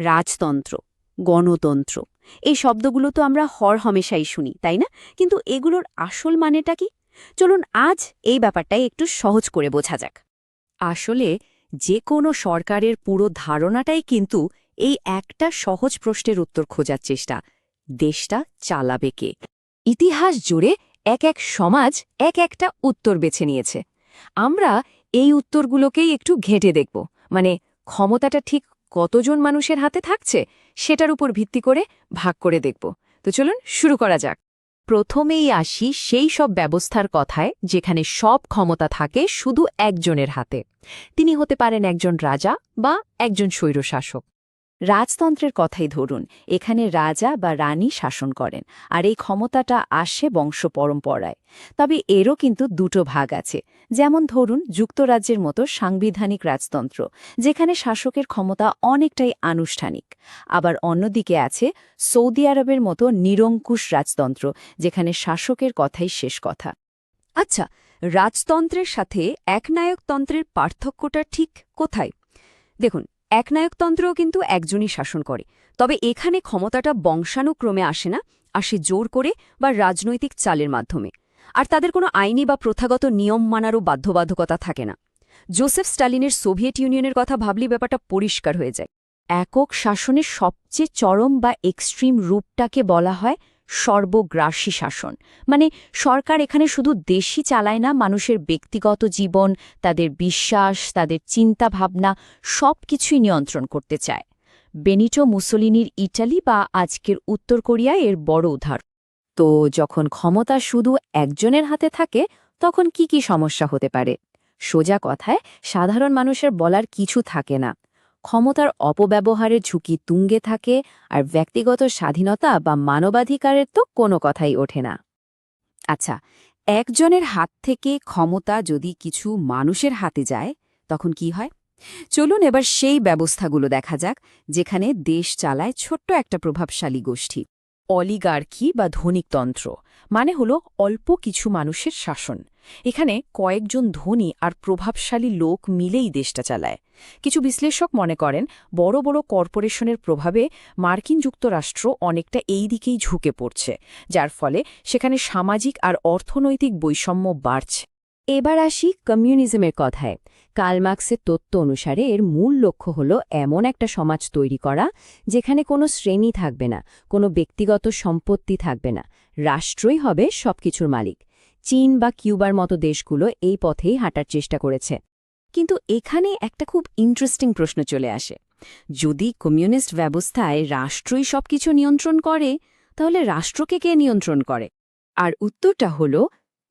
রাজতন্ত্র, গণতন্ত্র। এই শব্দগুলো তো আমরা হর হমেশাই শুনি, তাই না? কিন্তু এগুলোর আসল মানেটা কি? চলুন আজ এই ব্যাপারটাই একটু সহজ করে বোঝা যাক। আসলে যে কোনো সরকারের পুরো ধারণাটাই কিন্তু এই একটা সহজ প্রশ্নের উত্তর খোঁজার চেষ্টা, দেশটা চালাবে কে? ইতিহাস জুড়ে এক এক সমাজ এক একটা উত্তর বেছে নিয়েছে। আমরা এই উত্তরগুলোকেই একটু ঘেঁটে দেখব মানে ক্ষমতাটা ঠিক কতজন মানুষের হাতে থাকছে সেটার উপর ভিত্তি করে ভাগ করে দেখব। তো চলুন শুরু করা যাক। প্রথমেই আসি সেই সব ব্যবস্থার কথায় যেখানে সব ক্ষমতা থাকে শুধু একজনের হাতে। তিনি হতে পারেন একজন রাজা বা একজন স্বৈরশাসক। রাজতন্ত্রের কথাই ধরুন, এখানে রাজা বা রানী শাসন করেন, আর এই ক্ষমতাটা আসে বংশ পরম্পরায়। তবে এরও কিন্তু দুটো ভাগ আছে। যেমন ধরুন, যুক্তরাজ্যের মতো সাংবিধানিক রাজতন্ত্র, যেখানে শাসকের ক্ষমতা অনেকটাই আনুষ্ঠানিক। আবার অন্যদিকে আছে সৌদি আরবের মতো নিরঙ্কুশ রাজতন্ত্র, যেখানে শাসকের কথাই শেষ কথা। আচ্ছা রাজতন্ত্রের সাথে একনায়কতন্ত্রের পার্থক্যটা ঠিক কোথায়? দেখুন একনায়কতন্ত্রও কিন্তু একজনই শাসন করে। তবে এখানে ক্ষমতাটা বংশানুক্রমে আসে না, আসে জোর করে বা রাজনৈতিক চালের মাধ্যমে। আর তাদের কোনো আইনি বা প্রথাগত নিয়ম মানারও বাধ্যবাধকতা থাকে না। জোসেফ স্টালিনের সোভিয়েত ইউনিয়নের কথা ভাবলি ব্যাপারটা পরিষ্কার হয়ে যায়। একক শাসনের সবচেয়ে চরম বা এক্সট্রিম রূপটাকে বলা হয় সর্বগ্রাসী শাসন। মানে সরকার এখানে শুধু দেশই চালায় না, মানুষের ব্যক্তিগত জীবন, তাদের বিশ্বাস, তাদের চিন্তা ভাবনা সব কিছুই নিয়ন্ত্রণ করতে চায়। বেনিটো মুসোলিনির ইটালি বা আজকের উত্তর কোরিয়া এর বড় উদাহরণ। তো যখন ক্ষমতা শুধু একজনের হাতে থাকে, তখন কি কি সমস্যা হতে পারে? সোজা কথায়, সাধারণ মানুষের বলার কিছু থাকে না। ক্ষমতার অপব্যবহারের ঝুঁকি তুঙ্গে থাকে আর ব্যক্তিগত স্বাধীনতা বা মানবাধিকারের তো কোনো কথাই ওঠে না। আচ্ছা একজনের হাত থেকে ক্ষমতা যদি কিছু মানুষের হাতে যায়, তখন কি হয়? চলুন এবার সেই ব্যবস্থাগুলো দেখা যাক, যেখানে দেশ চালায় ছোট্ট একটা প্রভাবশালী গোষ্ঠী। অলিগার্কি বা ধনিকতন্ত্র মানে হলো অল্প কিছু মানুষের শাসন। এখানে কয়েকজন ধনী আর প্রভাবশালী লোক মিলেই দেশটা চালায়। কিছু বিশ্লেষক মনে করেন, বড় বড় কর্পোরেশনের প্রভাবে মার্কিন যুক্তরাষ্ট্র অনেকটা এই দিকেই ঝুঁকে পড়ছে, যার ফলে সেখানে সামাজিক আর অর্থনৈতিক বৈষম্য বাড়ছে। এবার আসি কমিউনিজমের কথায়। কালমার্ক্সের তত্ত্ব অনুসারে এর মূল লক্ষ্য হল এমন একটা সমাজ তৈরি করা, যেখানে কোনো শ্রেণি থাকবে না, কোনো ব্যক্তিগত সম্পত্তি থাকবে না, রাষ্ট্রই হবে সবকিছুর মালিক। চীন বা কিউবার মতো দেশগুলো এই পথেই হাঁটার চেষ্টা করেছে। কিন্তু এখানে একটা খুব ইন্টারেস্টিং প্রশ্ন চলে আসে। যদি কমিউনিস্ট ব্যবস্থায় রাষ্ট্রই সবকিছু নিয়ন্ত্রণ করে, তাহলে রাষ্ট্রকে কে নিয়ন্ত্রণ করে? আর উত্তরটা হল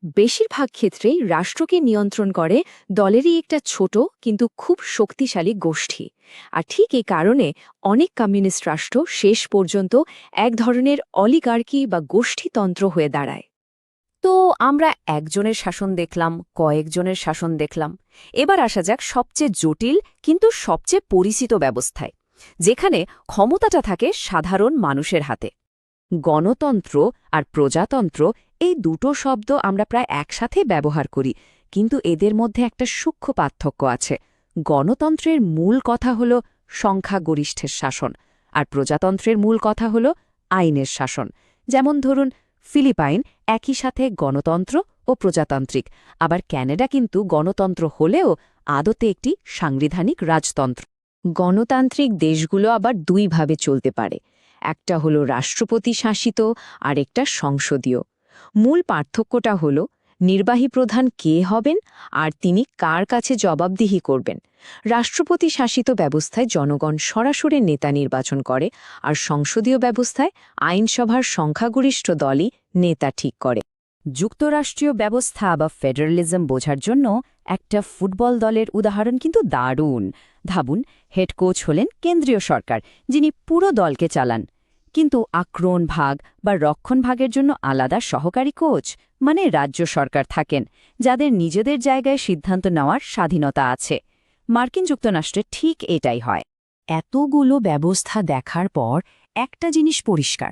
বেশিরভাগ ক্ষেত্রেই রাষ্ট্রকে নিয়ন্ত্রণ করে দলেরই একটা ছোট কিন্তু খুব শক্তিশালী গোষ্ঠী। আর ঠিক এই কারণে অনেক কমিউনিস্ট রাষ্ট্র শেষ পর্যন্ত এক ধরনের অলিগার্কি বা গোষ্ঠীতন্ত্র হয়ে দাঁড়ায়। তো আমরা একজনের শাসন দেখলাম, কয়েকজনের শাসন দেখলাম। এবার আসা যাক সবচেয়ে জটিল কিন্তু সবচেয়ে পরিচিত ব্যবস্থায়, যেখানে ক্ষমতাটা থাকে সাধারণ মানুষের হাতে। গণতন্ত্র আর প্রজাতন্ত্র এই দুটো শব্দ আমরা প্রায় একসাথে ব্যবহার করি, কিন্তু এদের মধ্যে একটা সূক্ষ্ম পার্থক্য আছে। গণতন্ত্রের মূল কথা হল সংখ্যাগরিষ্ঠের শাসন, আর প্রজাতন্ত্রের মূল কথা হল আইনের শাসন। যেমন ধরুন, ফিলিপাইন একই সাথে গণতন্ত্র ও প্রজাতান্ত্রিক, আবার ক্যানাডা কিন্তু গণতন্ত্র হলেও আদতে একটি সাংবিধানিক রাজতন্ত্র। গণতান্ত্রিক দেশগুলো আবার দুইভাবে চলতে পারে। একটা হলো রাষ্ট্রপতি শাসিত, আর একটা সংসদীয়। মূল পার্থক্যটা হল, নির্বাহী প্রধান কে হবেন আর তিনি কার কাছে জবাবদিহি করবেন। রাষ্ট্রপতি শাসিত ব্যবস্থায় জনগণ সরাসরি নেতা নির্বাচন করে আর সংসদীয় ব্যবস্থায় আইনসভার সংখ্যাগরিষ্ঠ দলই নেতা ঠিক করে। যুক্তরাষ্ট্রীয় ব্যবস্থা বা ফেডারেলিজম বোঝার জন্য একটা ফুটবল দলের উদাহরণ কিন্তু দারুণ। ভাবুন, হেড কোচ হলেন কেন্দ্রীয় সরকার, যিনি পুরো দলকে চালান। কিন্তু আক্রমণ ভাগ বা রক্ষণ ভাগের জন্য আলাদা সহকারী কোচ মানে রাজ্য সরকার থাকেন, যাদের নিজেদের জায়গায় সিদ্ধান্ত নেওয়ার স্বাধীনতা আছে। মার্কিন যুক্তরাষ্ট্রে ঠিক এটাই হয়। এতগুলো ব্যবস্থা দেখার পর একটা জিনিস পরিষ্কার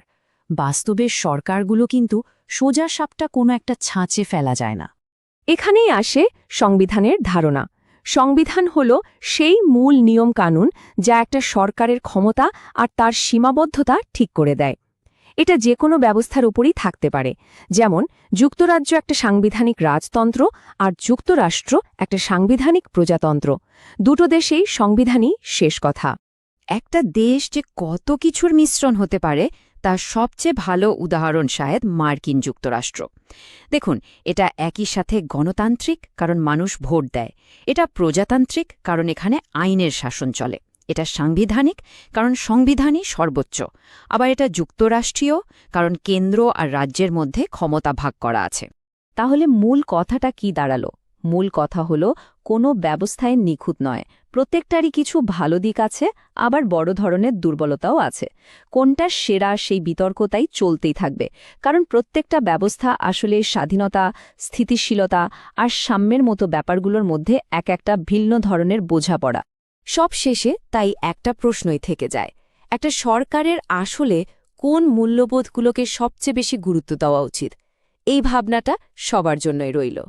বাস্তবের সরকারগুলো কিন্তু সোজা সাপটা কোনো একটা ছাঁচে ফেলা যায় না। এখানেই আসে সংবিধানের ধারণা। সংবিধান হল সেই মূল নিয়ম কানুন যা একটা সরকারের ক্ষমতা আর তার সীমাবদ্ধতা ঠিক করে দেয়। এটা যে কোনো ব্যবস্থার উপরই থাকতে পারে। যেমন, যুক্তরাজ্য একটা সাংবিধানিক রাজতন্ত্র আর যুক্তরাষ্ট্র একটা সাংবিধানিক প্রজাতন্ত্র। দুটো দেশেই সংবিধানই শেষ কথা। একটা দেশ যে কত কিছুর মিশ্রণ হতে পারে তার সবচেয়ে ভালো উদাহরণ শায়দ মার্কিন যুক্তরাষ্ট্র। দেখুন, এটা একই সাথে গণতান্ত্রিক, কারণ মানুষ ভোট দেয়। এটা প্রজাতান্ত্রিক, কারণ এখানে আইনের শাসন চলে। এটা সাংবিধানিক, কারণ সংবিধানই সর্বোচ্চ। আবার এটা যুক্তরাষ্ট্রীয়, কারণ কেন্দ্র আর রাজ্যের মধ্যে ক্ষমতা ভাগ করা আছে। তাহলে মূল কথাটা কি দাঁড়াল? মূল কথা হলো, কোনো ব্যবস্থায় নিখুঁত নয়। প্রত্যেকটারই কিছু ভালো দিক আছে, আবার বড় ধরনের দুর্বলতাও আছে। কোনটা সেরা সেই বিতর্কতাই চলতেই থাকবে। কারণ প্রত্যেকটা ব্যবস্থা আসলে স্বাধীনতা, স্থিতিশীলতা আর সাম্যের মতো ব্যাপারগুলোর মধ্যে এক একটা ভিন্ন ধরনের বোঝাপড়া। সব শেষে তাই একটা প্রশ্নই থেকে যায়। একটা সরকারের আসলে কোন মূল্যবোধগুলোকে সবচেয়ে বেশি গুরুত্ব দেওয়া উচিত? এই ভাবনাটা সবার জন্যই রইল।